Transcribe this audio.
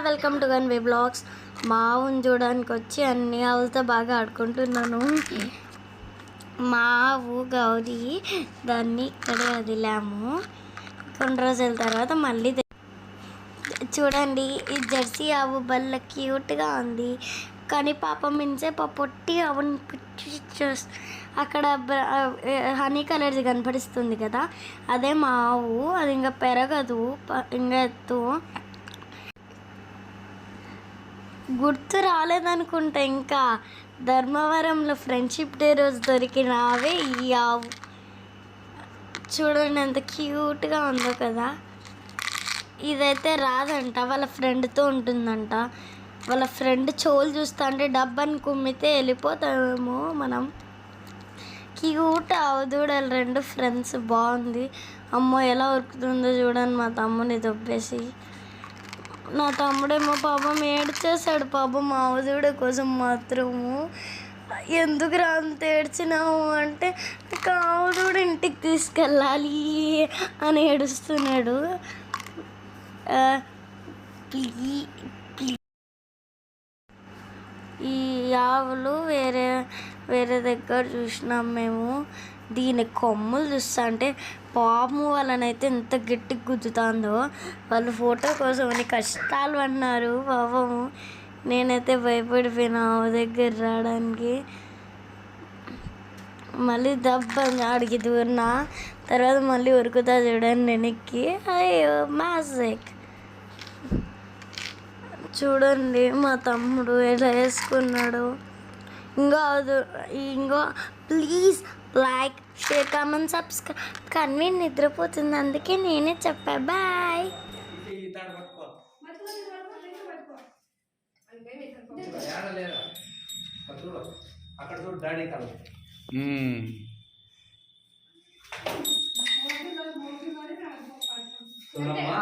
Welcome to gun way vlogs. మా ఆవుని చూడడానికి వచ్చి అన్ని ఆవులతో బాగా ఆడుకుంటున్నాను. మా ఆవు గౌరీ దాన్ని ఇక్కడే వదిలాము. కొన్ని రోజుల తర్వాత మళ్ళీ చూడండి ఈ జెర్సీ ఆవు బల్ల క్యూట్గా ఉంది. కానీ పాపం మించేపు పొట్టి ఆవుని అక్కడ హనీ కలర్ది కనపడిస్తుంది కదా అదే మా ఆవు అది ఇంకా పెరగదు ప- ఇంకా ఎత్తు గుర్తు రాలేదనుకుంటా ఇంకా. ధర్మవరంలో ఫ్రెండ్షిప్ డే రోజు దొరికిన ఆవే ఈ ఆవు. చూడండి ఎంత క్యూట్గా ఉందో కదా. ఇదైతే రాదంట వాళ్ళ ఫ్రెండ్తో ఉంటుందంట. వాళ్ళ ఫ్రెండ్ చోలు చూస్తా అంటే డబ్బాని కుమ్మితే వెళ్ళిపోతామేమో మనం. క్యూట్ అవదూడలు రెండు ఫ్రెండ్స్ బాగుంది. అమ్మో ఎలా ఉరుకుతుందో చూడండి మా తమ్ముని దొబ్బేసి. నా తమ్ముడేమో పాపం ఏడ్చేశాడు. పాపం మా అవదూడ కోసం మాత్రము. ఎందుకు రా అంత ఏడ్చినావు అంటే కావుడు ఇంటికి తీసుకెళ్ళాలి అని ఏడుస్తున్నాడు. ఆ, ప్లీ. ఈ ఆవులు వేరే వేరే దగ్గర చూసినాం మేము. దీని కొమ్ములు చూస్తా అంటే పాము వాళ్ళనైతే ఎంత గట్టి గుద్దుతాందో. వాళ్ళు ఫోటో కోసం అని కష్టాలు అన్నారు పాపము. నేనైతే భయపడిపోయినా ఆవు దగ్గర రావడానికి. మళ్ళీ దెబ్బ అడిగి దూరినా తర్వాత మళ్ళీ ఉరుకుతా చూడండి వెనక్కి. అయ్యో మ్యాజిక్. చూడండి మా తమ్ముడు ఎలా వేసుకున్నాడు. ఇంకో ఇంకో please like share comment subscribe కానీ నిద్రపోతుంది. అందుకే నేనే చెప్పా. బాయ్. ఏడలేరా అక్కడ చూడు డాడీ చూడమ్మా.